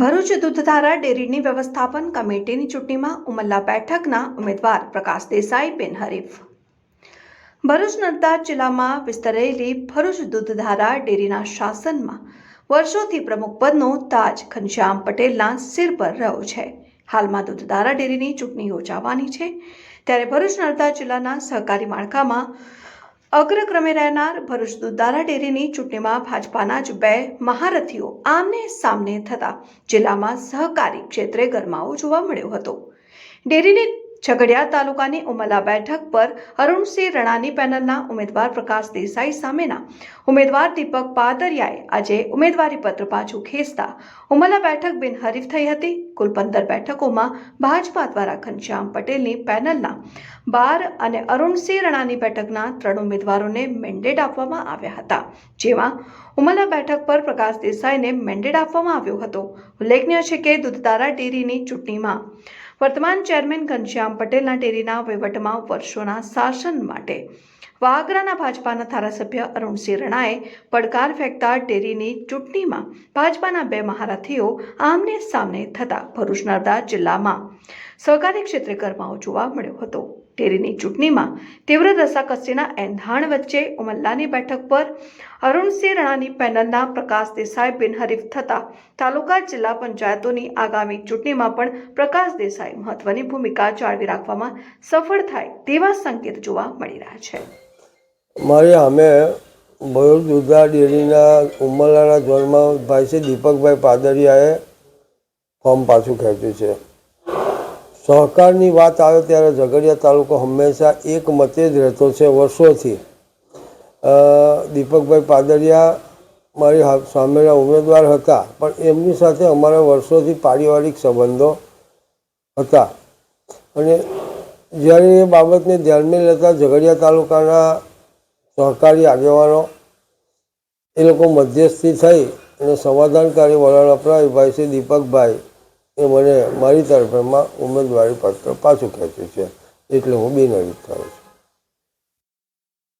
ભરૂચ દૂધધારા ડેરીની વ્યવસ્થાપન કમિટીની ચૂંટણીમાં ઉમલ્લા બેઠકના ઉમેદવાર પ્રકાશ દેસાઈ બિનહરીફ ભરૂચ નર્મદા જિલ્લામાં વિસ્તરેલી ભરૂચ દૂધધારા ડેરીના શાસનમાં વર્ષોથી પ્રમુખ પદનો તાજ ઘનશ્યામ પટેલના સિર પર રહ્યો છે. હાલમાં દૂધધારા ડેરીની ચૂંટણી યોજાવાની છે. ત્યારે ભરૂચ નર્મદા જિલ્લાના સહકારી માળખામાં અગ્રક્રમે રહેનાર ભરૂચ દુધારા ડેરીની ચૂંટણીમાં ભાજપાના જ બે મહારથીઓ આમને સામને થતા જિલ્લામાં સહકારી ક્ષેત્રે ગરમાવો જોવા મળ્યો હતો. ડેરીની ઝઘડિયા તાલુકાની ઉમલા બેઠક પર અરુણસિંહ રણાની પેનલના ઉમેદવાર પ્રકાશ દેસાઈ સામેના ઉમેદવાર દીપક પાદરિયાએ આજે ઉમેદવારીપત્ર પાછું ખેંચતા ઉમલા બેઠક બિનહરીફ થઈ હતી. કુલ પંદર બેઠકોમાં ભાજપા દ્વારા ઘનશ્યામ પટેલની પેનલના બાર અને અરુણસિંહ રણાની બેઠકના ત્રણ ઉમેદવારોને મેન્ડેટ આપવામાં આવ્યા હતા. જેમાં ઉમલા બેઠક પર પ્રકાશ દેસાઈને મેન્ડેટ આપવામાં આવ્યો હતો. ઉલ્લેખનીય છે કે દૂધધારા ડેરીની ચૂંટણીમાં વર્તમાન ચેરમેન ઘનશ્યામ પટેલના ટેરીના વહીવટમાં વર્ષોના શાસન માટે વાગરાના ભાજપાના ધારાસભ્ય અરુણસિંહ રણાએ પડકાર ફેંકતા ટેરીની ચૂંટણીમાં ભાજપાના બે મહારથીઓ આમને સામને થતા ભરૂચ નર્મદા જિલ્લામાં. સહકારી ક્ષેત્રે ગરમાવો જોવા મળ્યો હતો. ડેરીની ચૂંટણીમાં તીવ્ર રસાકસીના એંધાણ વચ્ચે ઉમલ્લાની બેઠક પર અરુણસિંહ રણાની પેનલના પ્રકાશ દેસાઈ બિનહરીફ થતા તાલુકા જિલ્લા પંચાયતોની આગામી ચૂંટણીમાં પણ પ્રકાશ દેસાઈ મહત્વની ભૂમિકા જાળવી રાખવામાં સફળ થાય તેવા સંકેત જોવા મળી રહ્યા છે. મારી અમે ભરૂચ દૂધા ડેરીના ઉમરલાના ઝોનમાં ભાઈ છે દીપકભાઈ પાદરિયાએ ફોર્મ પાછું ખેંચ્યું છે. સહકારની વાત આવે ત્યારે ઝઘડિયા તાલુકો હંમેશા એક મતે જ રહેતો છે વર્ષોથી. દીપકભાઈ પાદરિયા મારી સામેના ઉમેદવાર હતા, પણ એમની સાથે અમારા વર્ષોથી પારિવારિક સંબંધો હતા. અને જ્યારે એ બાબતને ધ્યાનમાં લેતા ઝઘડિયા તાલુકાના સહકારી આગેવાનો એ લોકો મધ્યસ્થી થઈ અને સમાધાનકારી વલણ અપનાવી ભાઈ શ્રી દીપકભાઈ એ મને મારી તરફેમાં ઉમેદવારી પત્ર પાછું ખેંચે છે. એટલે હું બિનહરીફ થયો છું.